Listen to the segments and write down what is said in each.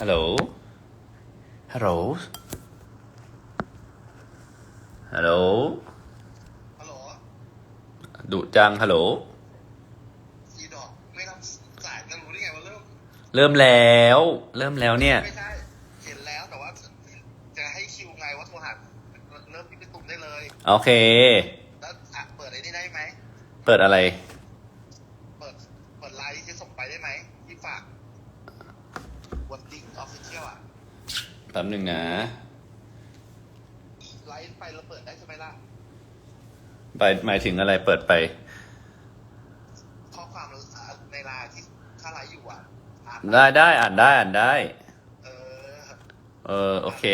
ฮัลโหล ฮัลโหล ฮัลโหล ฮัลโหลดุจัง ฮัลโหลอีดอกไม่รับสายจะรู้ได้ไงว่าเริ่ม เริ่มแล้ว เริ่มแล้วเนี่ย ไม่ใช่ เห็นแล้วแต่ว่าจะให้คิวไงว่าโทรหาเริ่มที่พี่ตุ้มได้เลย โอเค แล้วอะเปิดไอ้นี่ได้ไหม เปิดอะไร เปิดเปิดไลน์ที่จะส่งไปได้ไหมที่ฝากวันดิ้งออฟฟิเชียลอะ แป๊บหนึ่งนะ ไลน์ไปเราเปิดได้ใช่ไหมล่ะ ไปหมายถึงอะไรเปิดไป ข้อความในไลน์ที่ถ้าไลน์อยู่อะอ่านได้ได้อ่านได้อ่านได้ เออเออโอเค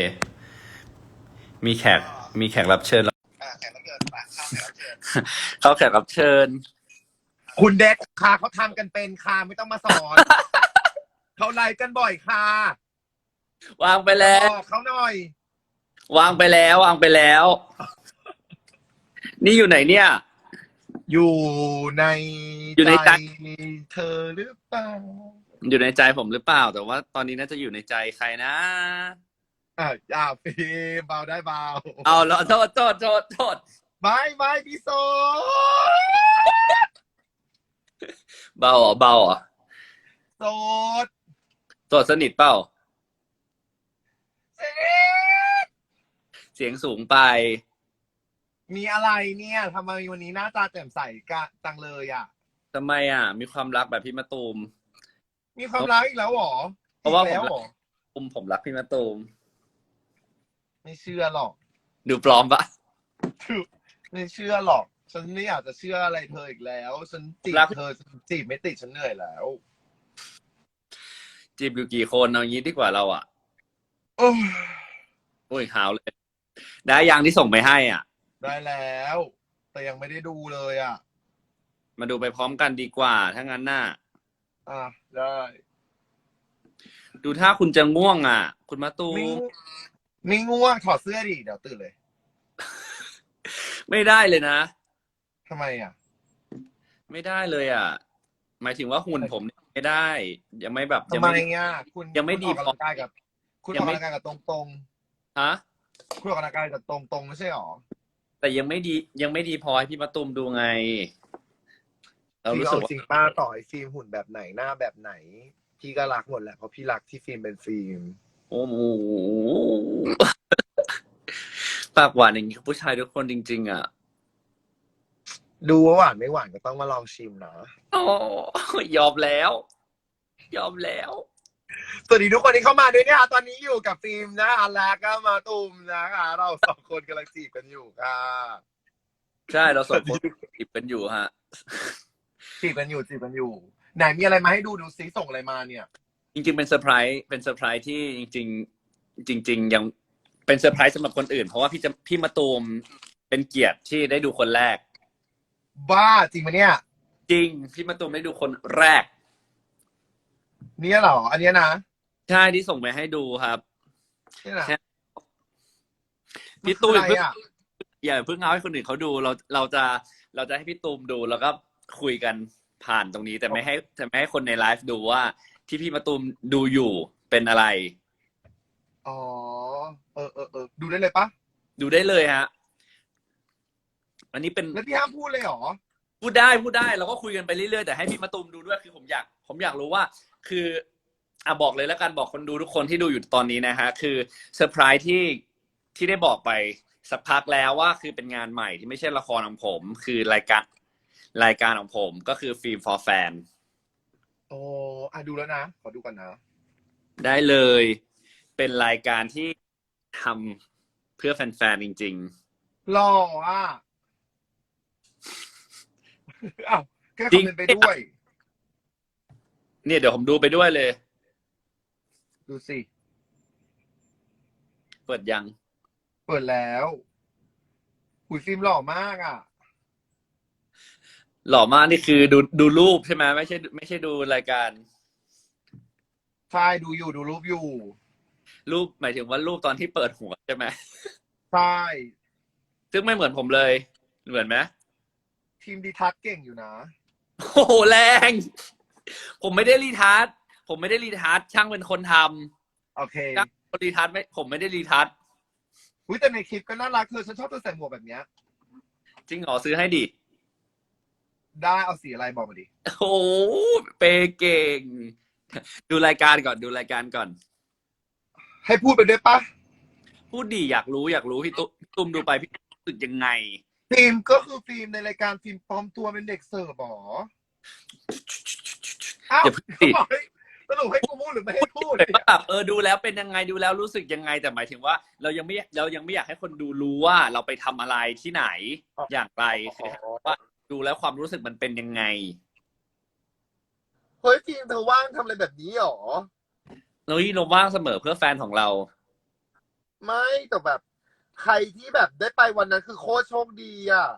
มีแขกมีแขกรับเชิญแล้วอะแขกรับเชิญปะข้าวแขกรับเชิญเข้าแขกรับเชิญ คุณเด็กค่ะเขาทำกันเป็นค่ะไม่ต้องมาสอน เขาไลฟ์กันบ่อยค่ะ วางไปแล้ว บอกเขาหน่อย วางไปแล้ว วางไปแล้ว นี่อยู่ไหนเนี่ย อยู่ในอยู่ในใจ เธอหรือเปล่าอยู่ในใจผมหรือเปล่า แต่ว่าตอนนี้น่าจะอยู่ในใจใครนะ อะอย่าฟิล์มเบาได้เบาเอาแล้วโทษโทษโทษโทษไม่ไม่พี่โซเบาเหรอเบาเหรอโสด โทษสนิทเปล่า เซ็ก เสียงสูงไป มีอะไรเนี่ยทำไมวันนี้หน้าตาแจ่มใสกะจังเลยอะ ทำไมอะ มีความรักแบบพี่มะตูม มีความรักอีกแล้วเหรอเพราะว่าอีกแล้วเหรอผมผมรักพี่มะตูม ไม่เชื่อหรอก ดูปลอมปะไม่เชื่อหรอก ฉันไม่อยากจะเชื่ออะไรเธออีกแล้ว ฉันจีบรักเธอฉันจีบไม่ติดฉันเหนื่อยแล้ว จีบอยู่กี่คนเอางี้ดีกว่าเราอะโอ้ยโอ้ยหาวเลย ได้ยังที่ส่งไปให้อะ ได้แล้ว แต่ยังไม่ได้ดูเลยอะ มาดูไปพร้อมกันดีกว่าถ้างั้นน่ะอะได้ ดูถ้าคุณจะง่วงอะ คุณมะตูไม่มง่วงไม่ง่วงถอดเสื้อดิเดี๋ยวตื่นเลย ไม่ได้เลยนะ ทำไมอะ ไม่ได้เลยอะ หมายถึงว่าหุ่นผมเนี่ยไม่ได้ ยังไม่แบบทำยังไมไม่ อะคุณยังไม่ดีคุณออกกำลังกายกับ คุณยัอองกไม่ กำลังกายกับตรงตรงฮะๆ คุณออกกำลังกายกับตรงตรงๆไม่ใช่หรอ แต่ยังไม่ดียังไม่ดีพอให้พี่มะตูมดูไง เราพี่รู้เอาสึกว่าจริงป้าต่อไอฟิล์มหุ่นแบบไหนหน้าแบบไหน พี่ก็รักหมดแหละเพราะพี่รักที่ฟิล์มเป็นฟิล์มโอ้โหปากหวานอย่างนี้ผู้ชายทุกคนจริง ๆ อะดูว่าหวานไม่หวานก็ต้องมาลองชิมนะ โอ้ยอมแล้ว ยอมแล้ว สวัสดีทุกคนที่เข้ามาด้วยนะคะตอนนี้อยู่กับฟิล์มนะคะแล้วก็มาตูมนะคะ เราสองคนกำลังจีบกันอยู่ค่ะใช่เราสองคนจีบกันอยู่ฮะจีบกันอยู่จีบกันอยู่ ไหนมีอะไรมาให้ดูดูซิส่งอะไรมาเนี่ย จริง ๆ เป็นเซอร์ไพรส์เป็นเซอร์ไพรส์ที่จริง ๆ จริง ๆ ยังเป็นเซอร์ไพรส์สำหรับคนอื่น เพราะว่าพี่จะพี่มาตูมเป็นเกียรติที่ได้ดูคนแรก บ้าจริงไหมเนี่ย จริง พี่มาตูมได้ดูคนแรก เนี่ยเหรอ อันเนี้ยนะใช่ที่ส่งไปให้ดูครับ เนี่ยนะ ใช่ พี่ตุ้ยมันคืออะไรอะอย่าเพิ่งเอาให้คนอื่นเขาดูเราเราจะเราจะให้พี่ตูมดูแล้วก็คุยกันผ่านตรงนี้ แต่ไม่ให้แต่ไม่ให้คนในไลฟ์ดูว่า ที่พี่มาตูมดูอยู่เป็นอะไร อ๋อ เออเออเออดูได้เลยปะดูได้เลยฮะ อันนี้เป็นแล้วพี่ห้ามพูดเลยเหรอ พูดได้พูดได้เราก็คุยกันไปเรื่อยๆแต่ให้พี่มาตูมดูด้วยคือผมอยาก ผมอยากรู้ว่า คืออะบอกเลยแล้วกันบอกคนดูทุกคนที่ดูอยู่ตอนนี้นะฮะคือเซอร์ไพรส์ที่ที่ได้บอกไปสักพักแล้วว่าคือเป็นงานใหม่ที่ไม่ใช่ละครของผม คือรายการรายการของผมก็คือฟิล์ม for fan โอ้อะดูแล้วนะ ขอดูก่อนนะ ได้เลย เป็นรายการที่ทำเพื่อแฟนๆจริง หล่ออะ อ้าวแค่คจริอมงเมนต์ไปด้วยๆ เนี่ยเดี๋ยวผมดูไปด้วยเลย ดูสิ เปิดยัง เปิดแล้วหุยฟิล์มหล่อมากอะ หล่อมากนี่คือดูดูรูปใช่ไหมไม่ใช่ ไม่ใช่ดูรายการ ใช่ดูอยู่ดูรูปอยู่ รูปหมายถึงว่ารูปตอนที่เปิดหัวใช่ไหมใช่ ซึ่งไม่เหมือนผมเลย เหมือนไหมทีมดีทัศน์เก่งอยู่นะ โอ้โหแรง ผมไม่ได้รีทัชผมไม่ได้รีทัชช่างเป็นคนทโอเคครับรีทัชไม่ผมไม่ได้รีทัชอุ้ยแต่ในคลิปก็น่ารักเธอฉันชอบเธอใส่หมวกแบบเนี้ย จริงเหรอซื้อให้ดิได้เอาสีอะไรบอกมาดิ โอ้โหเปย์เก่ง ดูรายการก่อนดูรายการก่อน ให้พูดไปด้วยปะพูดดีอยากรู้อยากรู้พี่ตุ้มพี่ตุ้มดูไปพี่ตุ้มรู้สึกยังไง ฟิล์มก็คือฟิล์มในรายการฟิล์มปลอมตัวเป็นเด็กเสิร์ฟหรอ อ้าวอย่าเพิ่งติดบอกให้สรุปให้กูพูดหรือไม่ให้พูดเลยว่าแบบเออดูแล้วเป็นยังไงดูแล้วรู้สึกยังไงแต่หมายถึงว่า เรายังไม่เรายังไม่อยากให้คนดูรู้ว่าเราไปทำอะไรที่ไหนอย่างไรคือว่าดูแล้วความรู้สึกมันเป็นยังไง เฮ้ยฟิล์มเธอว่างทำอะไรแบบนี้หรอ เราที่เราว่างเสมอเพื่อแฟนของเรา ไม่แต่แบบ ใครที่แบบได้ไปวันนั้นคือโคตรโชคดีอะ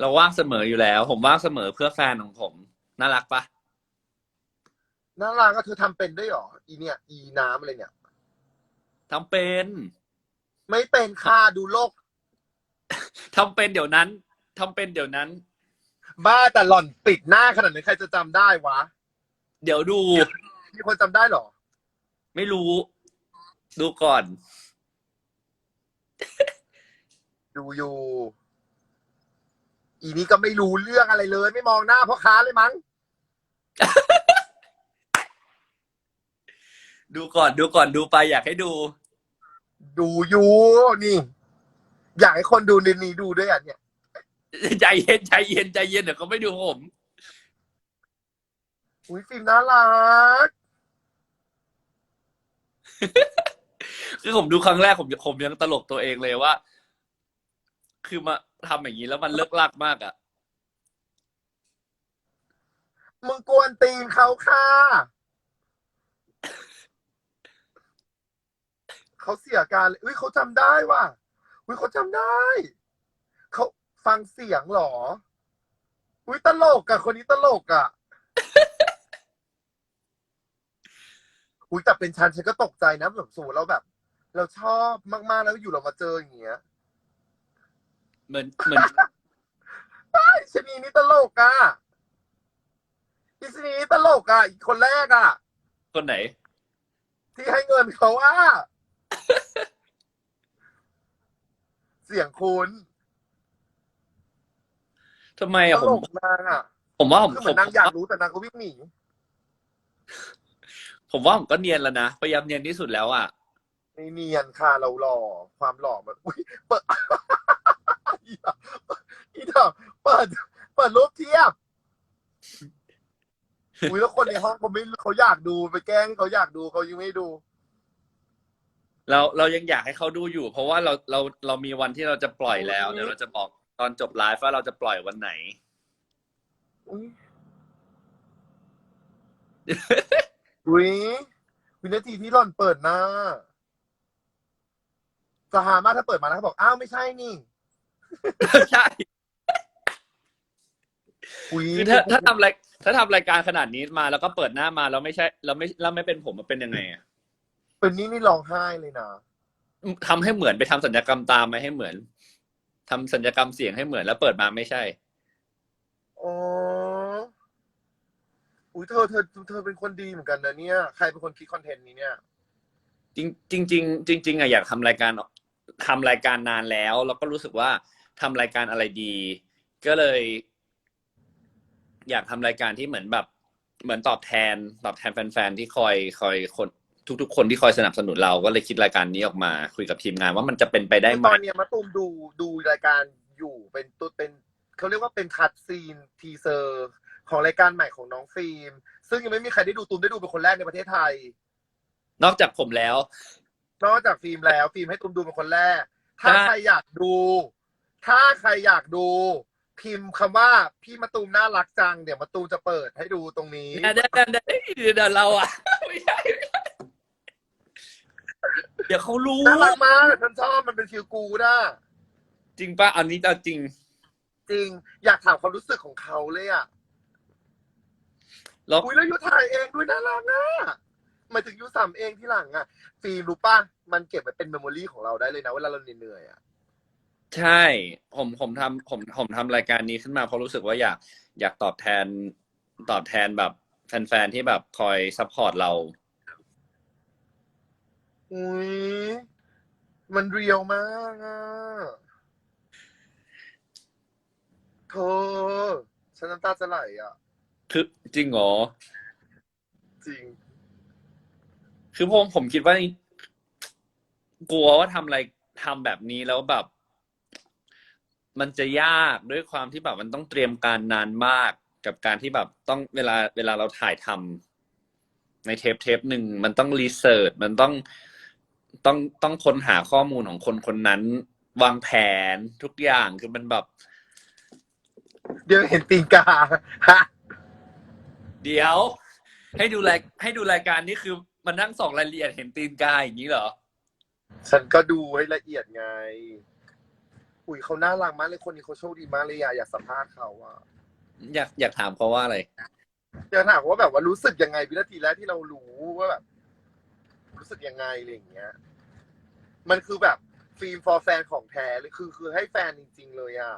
เราว่างเสมออยู่แล้ว ผมว่างเสมอเพื่อแฟนของผม น่ารักปะน่ารักก็เธอทำเป็นด้วยหรอ อีเนี่ย อีน้ำอะไรเนี่ย ทำเป็นไม่เป็นค่าดูโลก ทำเป็นเดี๋ยวนั้นทำเป็นเดี๋ยวนั้น บ้าแต่หล่อนปิดหน้าขนาดนี้ใครจะจำได้วะ เดี๋ยวดู มีคนจำได้หรอ ไม่รู้ ดูก่อน ดูอยู่ อีนี้ก็ไม่รู้เรื่องอะไรเลย ไม่มองหน้าพ่อค้าเลยมั้ง ดูก่อนดูก่อนดูไปอยากให้ดู ดูอยู่นี่ อยากให้คนดูในนี้ดูด้วยอะเนี่ย ใจเย็นใจเย็นใจเย็นเดี๋ยวเขาไม่ดูผม อุ้ยฟิล์มน่ารัก คือผมดูครั้งแรกผมผมยังตลกตัวเองเลยว่า คือมา ทำอย่างนี้แล้วมันเลิกลากมากอะ มึงกวนตีนเขาค่ะ เขาเสียการเลยอุ้ยเขาจำได้ว่ะอุ้ยเขาจำได้ เขาฟังเสียงเหรอ อุ้ยตลกอะคนนี้ตลกอะอุ้ยแต่เป็นฉันฉันก็ตกใจนะแบบสูเราแบบ เราชอบมากๆแล้วอยู่เรามาเจออย่างเงี้ย เหมือนเหมือนไอ้ชะนีนี่ตลกอะอีชะนีนี่ตลกอะอีกคนแรกอะคนไหน ที่ให้เงินเขาอะเสียงคุณทำไมตอะผลม กนางอะผมว่าผมคือเหผมือมนนางอยากรู้แต่นางก็วิ่งหนีผมว่าผมก็เนียนแล้วนะพยายามเนียนที่สุดแล้วอะไม่เนียนค่ะเราหล่อความหล่อมันอุ้ยเปิด อีดอกอีดอกเปิดเปิดรูปเทียบอุ้ยแล้วคนในห้องเขาไม่เขาอยากดูไปแกล้งให้เขาอยากดูเขายังไม่ดู เราเรายังอยากให้เขาดูอยู่ เพราะว่าเราเราเรามีวันที่เราจะปล่อยแล้วอืมเดี๋ยวเราจะบอกตอนจบไลฟ์ว่าเราจะปล่อยวันไหน อุ้ยอุ้ยวินาทีที่หล่อนเปิดหน้าสหามากถ้าเปิดมาแล้วเขาบอก อ้าวไม่ใช่นี่ ใช่อุ้ยคือถ้าถ้าทำรายถ้าทำรายการขนาดนี้มาแล้วก็เปิดหน้ามาแล้วไม่ใช่เราไม่เราไม่เป็นผมมันเป็นยังไงอะเป็นนี่นี่ร้องไห้เลยนะทำให้เหมือนไปทำสัญญกรรมตามมาให้เหมือนทำสัญญกรรมเสียงให้เหมือนแล้วเปิดมาไม่ใช่ อ๋ออุ้ยเธอเธอเธอเป็นคนดีเหมือนกันนะเนี่ย ใครเป็นคนคิดคอนเทนต์นี้เนี่ย จริงจริงๆจริงๆอะอยากทำรายการ ทำรายการนานแล้ว แล้วก็รู้สึกว่าทำรายการอะไรดี ก็เลย อยากทำรายการที่เหมือนแบบ เหมือนตอบแทน ตอบแทนแฟนๆที่คอยคอยคนทุก ๆ คนที่คอยสนับสนุนเราก็เลยคิดรายการนี้ออกมา คุยกับทีมงานว่ามันจะเป็นไปได้ไหมตอนเนี้ยมาตูมดูดูรายการอยู่เป็นตัวเป็นเขาเรียกว่าเป็นคัดซีนทีเซอร์ของรายการใหม่ของน้องฟิล์ม ซึ่งยังไม่มีใครได้ดูตูมได้ดูเป็นคนแรกในประเทศไทย นอกจากผมแล้ว นอกจากฟิล์มแล้ว ฟิล์มให้ตูมดูเป็นคนแรก ถ้าใช่ใครอยากดู ถ้าใครอยากดู พิมพ์คำว่าพี่มาตูมน่ารักจัง เดี๋ยวมาตูมจะเปิดให้ดูตรงนี้เดี๋ยวเดี๋ยวเดี๋ยวเดี๋ยวเราอะไม่ใช่ไม่ใช่เดี๋ยวเขารู้น่ารักมากฉันชอบมันเป็นฟิลกูดอะจริงป่ะอันนี้เอาจริง จริง อยากถามความรู้สึกของเขาเลยอะแล้วอุ้ยแล้วยูถ่ายเองด้วยน่ารักอะห มายถึงยูสามเองที่หลังอะฟิล์มรู้ป่ะ มันเก็บไว้เป็นเมมโมรีของเราได้เลยนะ เวลาเราเหนื่อยๆอะใช่ ผมผมทำผมผมทำรายการนี้ขึ้นมาเพราะรู้สึกว่าอยากอยากตอบแทนตอบแทนแบบแฟนๆที่แบบคอยซัพพอร์ตเรา อุ้ยมันเรียวมากอะเธอฉันน้ำตาจะไหลอะ คือจริงเหรอ จริง คือผมผมคิดว่า กลัวว่าทำอะไรทำแบบนี้แล้วแบบ มันจะยากด้วยความที่แบบมันต้องเตรียมการนานมากกับการที่แบบต้องเวลาเวลาเราถ่ายทำในเทปเทปหนึ่งมันต้องรีเสิร์ชมันต้องต้องต้องค้นหาข้อมูลของคนคนนั้น วางแผนทุกอย่างคือมันแบบ เดี๋ยวเห็นตีนกาฮะเดี๋ยว ให้ดูรายให้ดูรายการนี้คือ มันนั่งส่องรายละเอียดเห็นตีนกาอย่างนี้เหรอ ฉันก็ดูให้ละเอียดไง อุ้ยเขาน่ารักมากเลยคนนี้เขาโชคดีมากเลยอะอยากสัมภาษณ์เขาอะอยากอยากถามเขาว่าอะไร อยากถามว่าแบบว่ารู้สึกยังไงวินาทีแรกที่เรารู้ว่าแบบรู้สึกยังไงอะไรอย่างเงี้ย มันคือแบบฟิล์ม for แฟนของแท้เลยคือคือให้แฟนจริง ๆ เลยอะ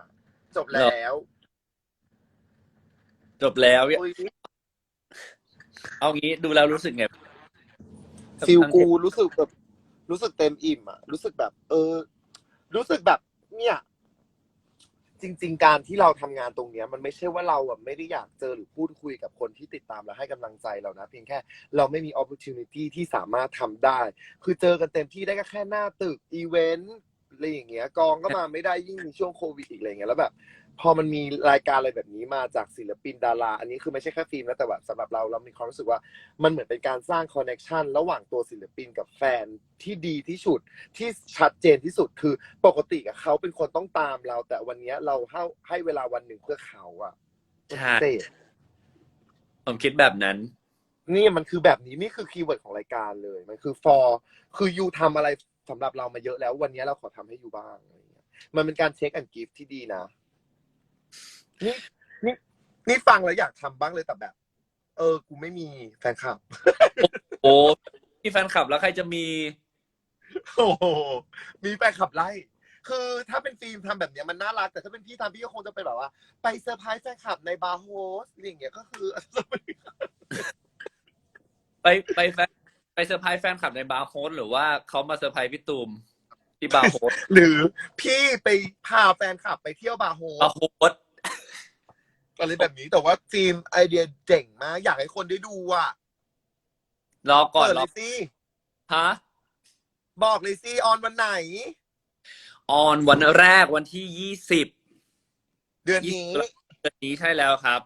จบแล้วจบแล้ว อุ้ยเอางี้ดูแล้วรู้สึกไง ฟิลกูรู้สึกแบบรู้สึกเต็มอิ่มอะรู้สึกแบบ เออ รู้สึกแบบ เนี่ย จริง ๆ การที่เราทำงานตรงเนี้ย มันไม่ใช่ว่าเราอะไม่ได้อยากเจอหรือพูดคุยกับคนที่ติดตามและให้กำลังใจเรานะ เพียงแค่เราไม่มี opportunity ที่สามารถทำได้ คือเจอกันเต็มที่ได้ก็แค่หน้าตึกอีเวนต์อะไรอย่างเงี้ยกองก็มาไม่ได้ยิ่งมีช่วงโควิดอีกอะไรอย่างเงี้ยแล้วแบบ พอมันมีรายการอะไรแบบนี้มาจากศิลปินดารา อันนี้คือไม่ใช่แค่ฟิล์มนะแต่แบบสำหรับเราเรามีความรู้สึกว่ามันเหมือนเป็นการสร้างคอนเน็ชันระหว่างตัวศิลปินกับแฟนที่ดีที่สุดที่ชัดเจนที่สุดคือปกติกับเขาเป็นคนต้องตามเรา แต่วันเนี้ยเราให้ให้เวลาวันหนึ่งเพื่อเขาอะใช่ เศษผมคิดแบบนั้น นี่มันคือแบบนี้นี่คือคีย์เวิร์ดของรายการเลย มันคือ for คือยูทำอะไรสำหรับเรามาเยอะแล้ว วันนี้เราขอทำให้ยูบ้างอะไรอย่างเงี้ยมันเป็นการเช็คแอนด์กิฟที่ดีนะ นี่นี่นี่ฟังแล้วอยากทำบ้างเลยแต่แบบ เออ กูไม่มีแฟนคลับ โอ้มีแฟนคลับแล้วใครจะมี โอ้โหมีแฟนคลับไล่ คือถ้าเป็นฟิล์มทำแบบเนี้ยมันน่ารัก แต่ถ้าเป็นพี่ทำพี่ก็คงจะไปแบบว่า ไปเซอร์ไพรส์แฟนคลับในบาร์โฮสอะไรอย่างเงี้ยก็คือ ไปไปแฟนไปเซอร์ไพรส์แฟนคลับในบาร์โฮสหรือว่าเขามาเซอร์ไพรส์พี่ตูม ที่บาร์โฮสหรือพี่ไปพาแฟนคลับไปเที่ยวบาร์โฮบาร์สโฮสอะไรแบบนี้แต่ว่าฟิล์มไอเดียเจ๋งมากอยากให้คนได้ดูอะรอก่อนเปิดรเลอยสิฮะบอกเลยสิออนวันไหน ออนวันแรกวันที่ยี่สิบเดือนนี้เดือนนี้ใช่แล้วครับ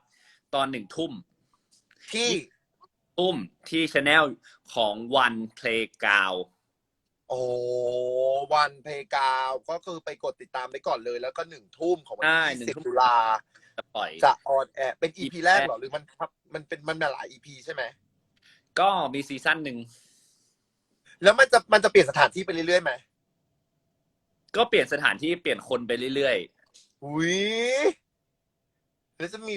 ตอนหนึ่งทุ่มที่ทุ่มที่ช anel ของวันเพลงกาว โอ้วันเพกาวก็คือไปกดติดตามได้ก่อนเลย แล้วก็หนึ่งทุ่มของวันใช่ที่หนึ่งสิบทุ่ม ตุลาจะปล่อย จะออนแอร์เป็นอีพี EP แรกเหรอ หรือมันทับมันเป็นมันมาหลายอีพีใช่ไหม ก็มีซีซั่นหนึ่งแล้วมันจะมันจะเปลี่ยนสถานที่ไปเรื่อยๆไหมก็เปลี่ยนสถานที่เปลี่ยนคนไปเรื่อยอุ้ยแล้วจะมี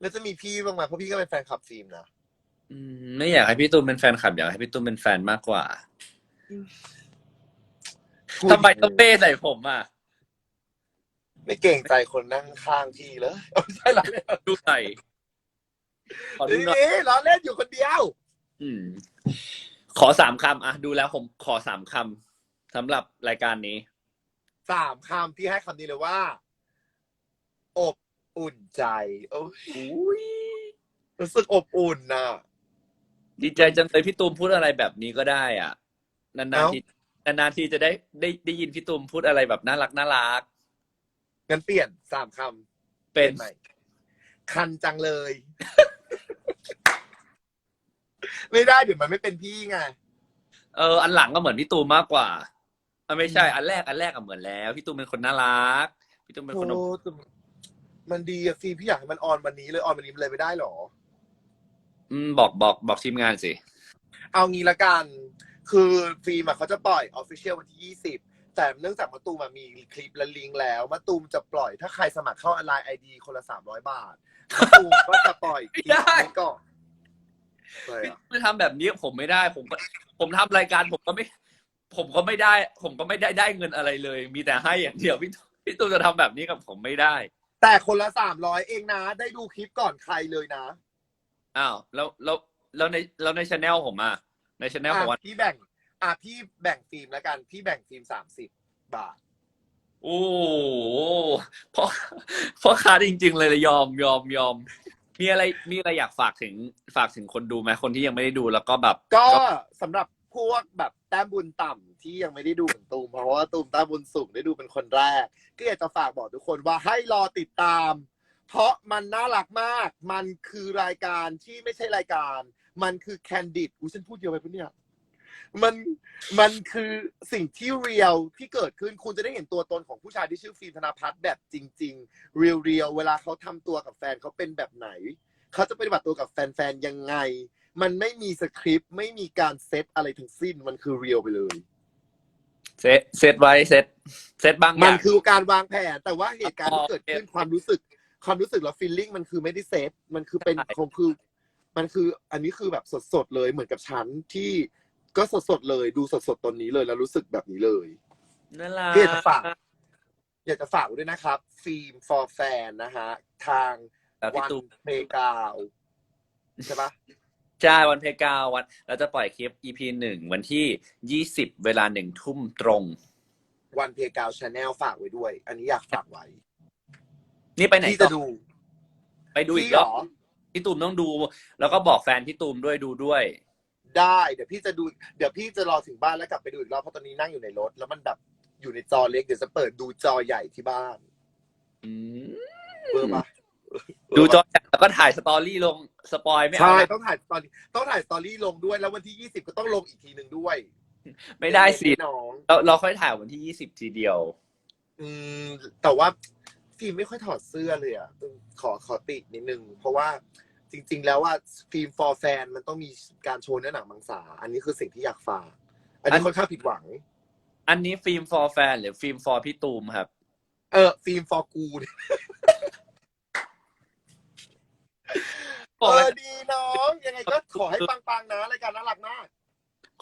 แล้วจะมีพี่บ้างไหมเพราะพี่ก็เป็นแฟนคลับฟิล์มนะ ๆอืมไม่อยากให้พี่ตูนเป็นแฟนคลับอยากให้พี่ตูนเป็นแฟนมากกว่า ทำไมต้องเป้ใส่ผมอะ ไม่เก่งใจคนนั่งข้างพี่เลยเอาไม่ใช่เหรอเนี่ยดูใส่ขอดูหน่อยนี่ล้อเล่นอยู่คนเดียว อืม ขอสามคำอะ ดูแล้วผมขอสามคำสำหรับรายการนี้ สามคำพี่ให้คำนี้เลยว่า อบอุ่นใจ โอ้ยอุ้ยรู้สึกอบอุ่นน่ะ ดีใจจังเลยพี่ตูมพูดอะไรแบบนี้ก็ได้อะ นานเอ้าๆที นานๆทีจะได้ได้ได้ยินพี่ตูมพูดอะไรแบบน่ารักน่ารัก งั้นเปลี่ยนสามคำเป็นใหม่คันจังเลย ไม่ได้เดี๋ยวมันไม่เป็นพี่ไง เออ อันหลังก็เหมือนพี่ตูมมากกว่าอะไม่ใช่ อันแรกอันแรกก็เหมือนแล้ว พี่ตูมเป็นคนน่ารัก พี่ตูมเป็นคนอบโอ้แต่มันดีอะฟีพี่อยากให้มันออนวันนี้เลยออนวันนี้เลยไม่ได้หรอ อืมบอกบอกบอกทีมงานสิ เอางี้ละกัน คือฟิล์มอะเขาจะปล่อยออฟฟิเชียลวันที่ 20 แต่เนื่องจากมะตูมอะมีคลิปและลิงก์แล้วมะตูมจะปล่อยถ้าใครสมัครเข้าไลน์ไอดีคนละ 300 บาทมะตูมก็จะปล่อยคลิปไม่ได้นี้ก่อนเลยพี่อะไม่ทำแบบนี้ผมไม่ได้ ผมก็ผมทำรายการผมก็ไม่ ผมก็ไม่ได้ ผมก็ไม่ได้ได้เงินอะไรเลย มีแต่ให้อย่างเดียวพี่พี่ตูมจะทำแบบนี้กับผมไม่ได้แต่คนละ 300 เองนะ ได้ดูคลิปก่อนใครเลยนะ อ้าวแล้วแล้วแล้วในแล้วในช anel ผมอะ ในช anel ของวัน อะพี่แบ่ง อะพี่แบ่งฟิล์มแล้วกัน พี่แบ่งฟิล์มสามสิบบาท โอ้โหเพราะเพราะค้าจริงๆเลยยอมยอมยอม มีอะไรมีอะไรอยากฝากถึงฝากถึงคนดูไหมคนที่ยังไม่ได้ดูแล้วก็แบบ ก็สำหรับพวกแบบแต้มบุญต่ำที่ยังไม่ได้ดูเหมือนตูมเพราะว่าตูมแต้มบุญสูงได้ดูเป็นคนแรก ก็อยากจะฝากบอกทุกคนว่าให้รอติดตาม เพราะมันน่ารักมาก มันคือรายการที่ไม่ใช่รายการ มันคือแคนดิดอุ้ยฉันพูดเยอะไปปะเนี่ย มันมันคือสิ่งที่เรียลที่เกิดขึ้นคุณจะได้เห็นตัวตนของผู้ชายที่ชื่อฟิล์มธนาพัฒน์แบบจริง ๆ เรียลเรียลเวลาเขาทำตัวกับแฟนเขาเป็นแบบไหน เขาจะปฏิบัติตัวกับแฟนๆยังไง มันไม่มีสคริปต์ไม่มีการเซตอะไรทั้งสิ้นมันคือเรียลไปเลย เซตเซตไว้เซตเซตบางอมันย่างคือการวางแผน แต่ว่าเหตุการณ์ที่เกิดขึ้นอ๋อความรู้สึก ความรู้สึกและฟีลลิ่งมันคือไม่ได้เซตมันคือเป็นใช่คงคือ มันคืออันนี้คือแบบสดๆเลยเหมือนกับฉันที่ก็สดๆเลยดูสดๆตอนนี้เลยแล้วรู้สึกแบบนี้เลยนั่นแหละพี่จะฝากอยากจะฝากไว้ด้วยนะครับ ฟิล์ม for fan นะฮะ ทางแล้วพี่วันตูมเพกาวใช่ปะใช่วันเพกาวันเราจะปล่อยคลิป EP หนึ่งวันที่ยี่สิบเวลาหนึ่งทุ่มตรง วันเพกาวชาแนลฝากไว้ด้วย อันนี้อยากฝากไว้ นี่ไปไหนที่ต่จะอดูไปดูอีกพี่รเหรอบอ พี่ตูมต้องดู แล้วก็บอกแฟนพี่ตูมด้วยดูด้วย ได้เดี๋ยวพี่จะดู เดี๋ยวพี่จะรอถึงบ้านแล้วกลับไปดูอีกรอบเพราะตอนนี้นั่งอยู่ในรถ แล้วมันแบบอยู่ในจอเล็กเดี๋ยวจะเปิดดูจอใหญ่ที่บ้านอืมเบอร์ปะดูจอแล้วก็ถ่ายสตอรี่ลงสปอยไม่เอาใช่นะต้องถ่ายตอนต้องถ่ายสตอรี่ลงด้วย แล้ววันที่ยี่สิบก็ต้องลงอีกทีหนึ่งด้วยไม่ได้สิน้อง เราเราค่อยถ่ายวันที่ยี่สิบทีเดียว อืมแต่ว่าฟิล์มไม่ค่อยถอดเสื้อเลยอะขอขอตินิดนึง เพราะว่า จริง ๆ แล้วว่าฟิล์ม for fan มันต้องมีการโชว์เนื้อหนังมังสา อันนี้คือสิ่งที่อยากฝาก อันนี้ค่อนข้างผิดหวัง อันนี้ฟิล์ม for fan หรือฟิล์ม for พี่ตูมครับ เออ ฟิล์ม for กูเนี่ยเออดีน้อง ยังไงก็ขอให้ปังๆนะรายการน่ารักมาก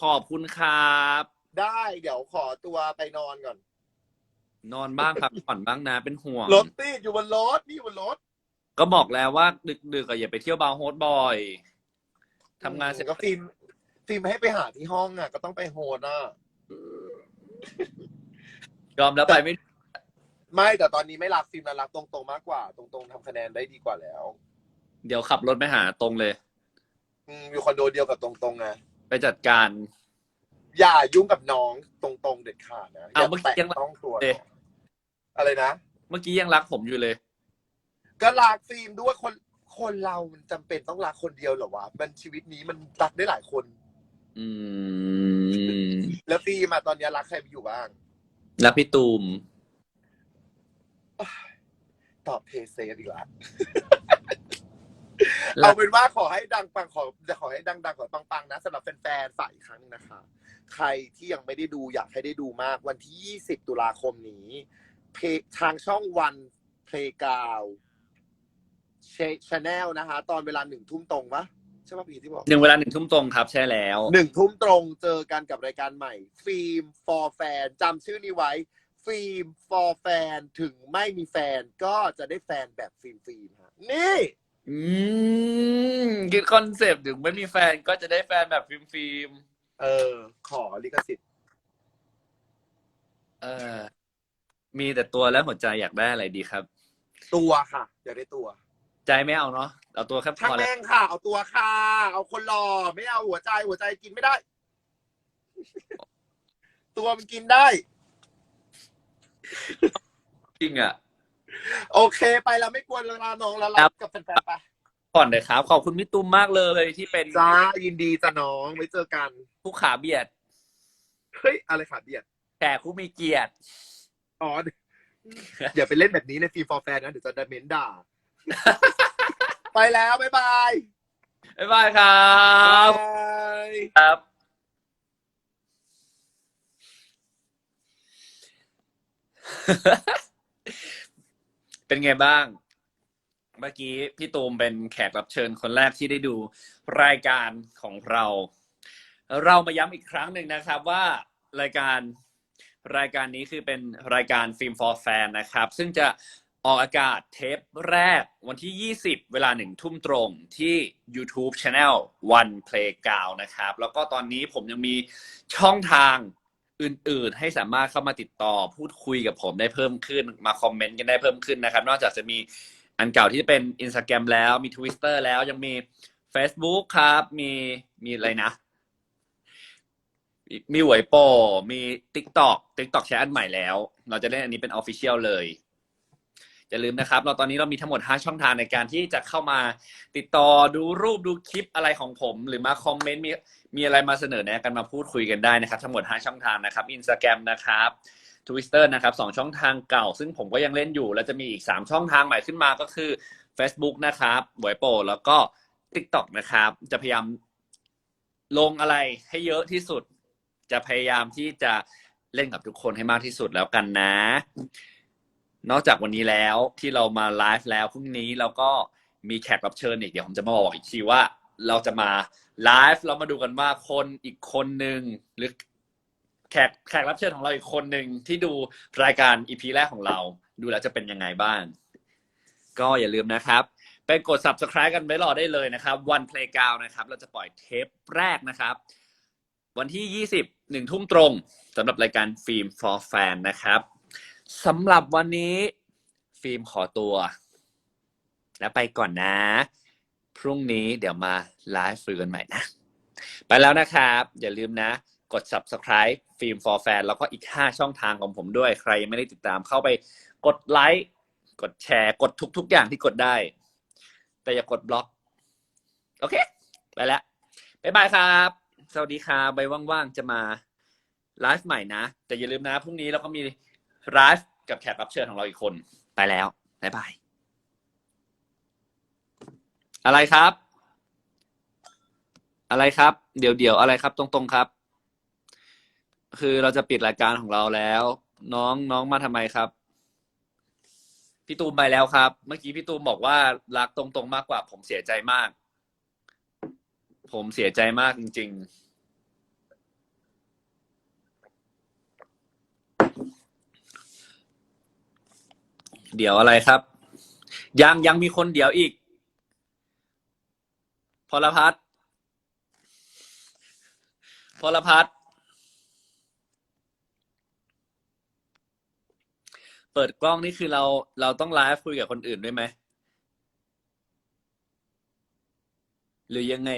ขอบคุณครับ ได้เดี๋ยวขอตัวไปนอนก่อน นอนบ้างพักผ่อนบ้างนะเป็นห่วงรถติดอยู่บนรถนี่อยู่บนรถ ก็บอกแล้วว่า ดึกๆก็อย่าไปเที่ยวบาร์โฮสบ่อยทำงานเสร็จก็ฟิล์มฟิล์มให้ไปหาที่ห้องอะ ก็ต้องไปโฮนอะ ยอมแล้วไปไม่ ไม่แต่ตอนนี้ไม่รักฟิล์มนะรักตรงๆมากกว่า ตรงๆทำคะแนนได้ดีกว่าแล้ว เดี๋ยวขับรถไปหาตรงเลย อืมอยู่คอนโดเดียวกับตรงๆไงไปจัดการ อย่ายุ่งกับน้องตรงๆเด็ดขาดนะออ้าวย่าเมื่อกี้แตะยังต้องตัวเอ๊ะอะไรนะ เมื่อกี้ยังรักผมอยู่เลย ก็รักฟิล์มด้วยคนคนเรามันจำเป็นต้องรักคนเดียวเหรอวะมันชีวิตนี้มันรักได้หลายคน อืมแล้วฟิล์มอะตอนนี้รักใครอยู่บ้างรักพี่ตูมตอบเทเซฟอีกแล้วรักเอาเป็นว่าขอให้ดังปังขอจะขอให้ดังดังๆขอปังๆนะสำหรับแฟนๆฝ่ายอีกครั้งนะคะ ใครที่ยังไม่ได้ดูอยากให้ได้ดูมากวันที่ 20 ตุลาคมนี้เพจทางช่องวันเพลกาว ชแนลนะคะ ตอนเวลาหนึ่งทุ่มตรงปะใช่ปะพี่ที่บอกหนึ่งเวลาหนึ่งทุ่มตรงครับ ใช่แล้ว หนึ่งทุ่มตรงเจอกันกับรายการใหม่ ฟิล์ม for fan จำชื่อนี้ไว้ ฟิล์ม for fan ถึงไม่มีแฟนก็จะได้แฟนแบบฟิล์มฟิล์มฮะนี่อืมคิดคอนเซปต์ถึงไม่มีแฟนก็จะได้แฟนแบบฟิล์มฟิล์มเออ ขอลิขสิทธิ์เออ มีแต่ตัวและหัวใจอยากได้อะไรดีครับ ตัวค่ะ อยากได้ตัว ใจไม่เอาเนาะเอาตัวแค่พช่างอแล้วแม่งค่ะ เอาตัวค่ะ เอาคนหล่อไม่เอาหัวใจหัวใจกินไม่ได้ ตัวมันกินได้ จริงอะ โอเคไปแล้วไม่กวนเวลาน้องแล้วครัรับ บกับแฟนๆไปก่อนเลยครับ ขอบคุณพี่ตุ้มมากเลยที่เป็นจ้ายินดีจ้าน้องไว้เจอกันผู้ขาเบียดเฮ้ยอะไรขาเบียดแขกผู้มีเกียรติ อ๋ออย่าไปเล่นแบบนี้ในฟีฟอร์แฟนนะเดี๋ยวจะดเมนด่า ไปแล้ว บ๊ายบายบ๊ายบายครับบายครับ เป็นไงบ้าง เมื่อกี้พี่ตูมเป็นแขกรับเชิญคนแรกที่ได้ดูรายการของเรา เรามาย้ำอีกครั้งหนึ่งนะครับว่ารายการรายการนี้คือเป็นรายการฟิล์ม for fan นะครับ ซึ่งจะ ออกอากาศเทปแรกวันที่ 20 เวลาหนึ่งทุ่มตรงที่ YouTube Channel One Playground นะครับ แล้วก็ตอนนี้ผมยังมีช่องทางอื่นๆ ให้สามารถเข้ามาติดต่อพูดคุยกับผมได้เพิ่มขึ้น มาคอมเมนต์กันได้เพิ่มขึ้นนะครับ นอกจากจะมีอันเก่าที่เป็น Instagram แล้วมี Twitter แล้วยังมี Facebook ครับ มีมีอะไรนะ มีหวยโป มี TikTok TikTok ใช้อันใหม่แล้ว เราจะเล่นอันนี้เป็น Official เลย อย่าลืมนะครับ เราตอนนี้เรามีทั้งหมด 5 ช่องทางในการที่จะเข้ามาติดต่อดูรูปดูคลิปอะไรของผม หรือมาคอมเมนต์มีมีอะไรมาเสนอแนะกันมาพูดคุยกันได้นะครับ ทั้งหมด 5 ช่องทางนะครับ Instagram นะครับ Twitter นะครับสองช่องทางเก่า ซึ่งผมก็ยังเล่นอยู่ แล้วจะมีอีก 3 ช่องทางใหม่ขึ้นมาก็คือ Facebook นะครับหวยโปแล้วก็ TikTok นะครับ จะพยายามลงอะไรให้เยอะที่สุด จะพยายามที่จะเล่นกับทุกคนให้มากที่สุดแล้วกันนะ นอกจากวันนี้แล้วที่เรามาไลฟ์แล้วพรุ่งนี้เราก็มีแขกรับเชิญอีกเดี๋ยวผมจะมาบอกอีกทีว่า เราจะมาไลฟ์เรามาดูกันว่าคนอีกคนหนึ่งหรือแขกแขกรับเชิญของเราอีกคนหนึ่งที่ดูรายการอีพีแรกของเรา ดูแล้วจะเป็นยังไงบ้าง ก็อย่าลืมนะครับ ไปกด subscribe กันไว้รอได้เลยนะครับ One Playground นะครับ เราจะปล่อยเทปแรกนะครับ วันที่ 20หนึ่งทุ่มตรงสำหรับรายการฟิล์ม for fan นะครับ สำหรับวันนี้ ฟิล์มขอตัว แล้วไปก่อนนะ พรุ่งนี้เดี๋ยวมาไลฟ์ฟรีกันใหม่นะ ไปแล้วนะครับ อย่าลืมนะ กด subscribe ฟิล์ม for fan แล้วก็อีก 5 ช่องทางของผมด้วย ใครยังไม่ได้ติดตามเข้าไปกดไลค์กดแชร์ กดทุก ๆ อย่างที่กดได้ แต่อย่ากดบล็อก โอเค ไปแล้วบ๊ายบายครับ สวัสดีครับใบว่างๆ จะมาไลฟ์ใหม่นะ แต่อย่าลืมนะ พรุ่งนี้เราก็มี ไลฟ์กับแขกรับเชิญของเราอีกคน ไปแล้วบ๊ายบาย อะไรครับ อะไรครับ เดี๋ยวเดี๋ยวอะไรครับ ตรงๆครับ คือเราจะปิดรายการของเราแล้ว น้องน้องมาทำไมครับ พี่ตูมไปแล้วครับ เมื่อกี้พี่ตูมบอกว่ารักตรงๆมากกว่า ผมเสียใจมาก ผมเสียใจมากจริง ๆ เดี๋ยวอะไรครับ ยังยังมีคนเดี๋ยวอีก พลพัฒน์พลพัฒน์เปิดกล้องนี่คือเราเราต้องไลฟ์คุยกับคนอื่นด้วยไหม หรือยังไง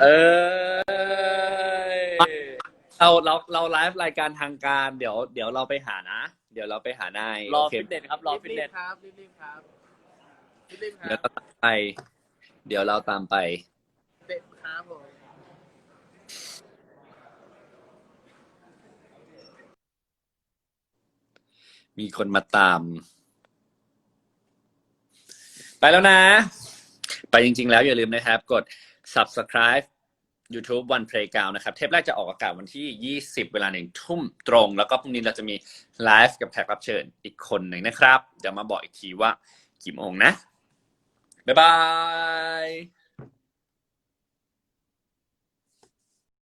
เออ เราเราเราไลฟ์รายการทางการเดี๋ยวเดี๋ยวเราไปหานะ เดี๋ยวเราไปหานายรอโอเคฟิตเนสครับรอฟิตเนสครับรีบๆครับรีบๆคเดี๋รัยวบเราตามไป เดี๋ยวเราตามไปเป็นครับผมมีคนมาตาม ไปแล้วนะ ไปจริง ๆ แล้วอย่าลืมนะครับ กด subscribe YouTube One Playground นะครับ เทปแรกจะออกอากาศวันที่ 20 เวลาหนึ่งทุ่มตรง แล้วก็พรุ่งนี้เราจะมีไลฟ์กับแขกรับเชิญอีกคนหนึ่งนะครับ เดี๋ยวมาบอกอีกทีว่ากี่โมงนะ บ๊ายบาย